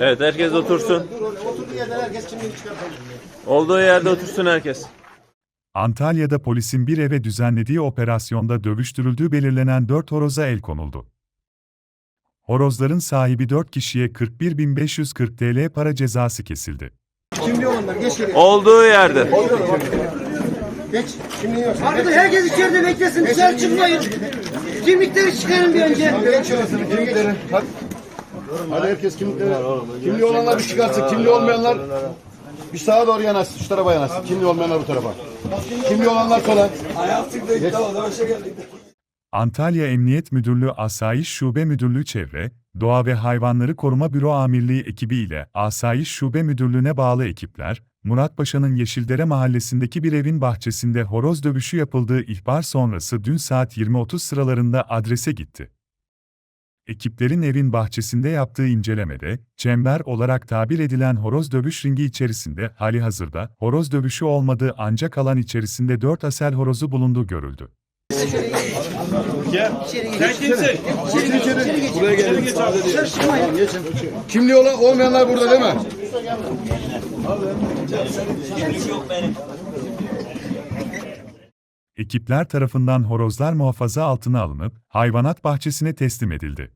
Evet herkes otursun. Oturduğu yerden herkes kimliğini çıkartalım. Olduğu yerde otursun herkes. Antalya'da polisin bir eve düzenlediği operasyonda dövüştürüldüğü belirlenen 4 horoza el konuldu. Horozların sahibi 4 kişiye 41.540 TL para cezası kesildi. Kimliği olanlar geç geri. Olduğu yerde. Geç. Kimliği yok. Arkadaş herkes içeride beklesin dışarı çıkmayın. Kimlikleri çıkarın bir önce. Geç kimlikleri. Hadi. Hadi herkes kimlikleri. Kimliği olanlar bir çıkarsın. Kimliği olmayanlar bir sağa doğru yanaşsın. Şu tarafa yanaşsın. Kimliği olmayanlar bu tarafa. Kimliği olanlar sola. Antalya Emniyet Müdürlüğü Asayiş Şube Müdürlüğü Çevre, Doğa ve Hayvanları Koruma Büro Amirliği ekibi ile Asayiş Şube Müdürlüğü'ne bağlı ekipler, Muratpaşa'nın Yeşildere mahallesindeki bir evin bahçesinde horoz dövüşü yapıldığı ihbar sonrası dün saat 20.30 sıralarında adrese gitti. Ekiplerin evin bahçesinde yaptığı incelemede, çember olarak tabir edilen horoz dövüş ringi içerisinde hali hazırda horoz dövüşü olmadığı ancak alan içerisinde 4 asel horozu bulunduğu görüldü. Kimliği olan olmayanlar burada değil mi? Ekipler tarafından horozlar muhafaza altına alınıp hayvanat bahçesine teslim edildi.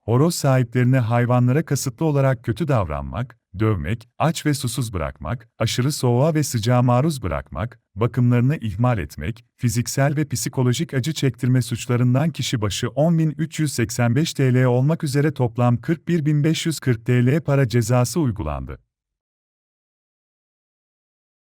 Horoz sahiplerine hayvanlara kasıtlı olarak kötü davranmak, dövmek, aç ve susuz bırakmak, aşırı soğuğa ve sıcağa maruz bırakmak, bakımlarını ihmal etmek, fiziksel ve psikolojik acı çektirme suçlarından kişi başı 10.385 TL olmak üzere toplam 41.540 TL para cezası uygulandı.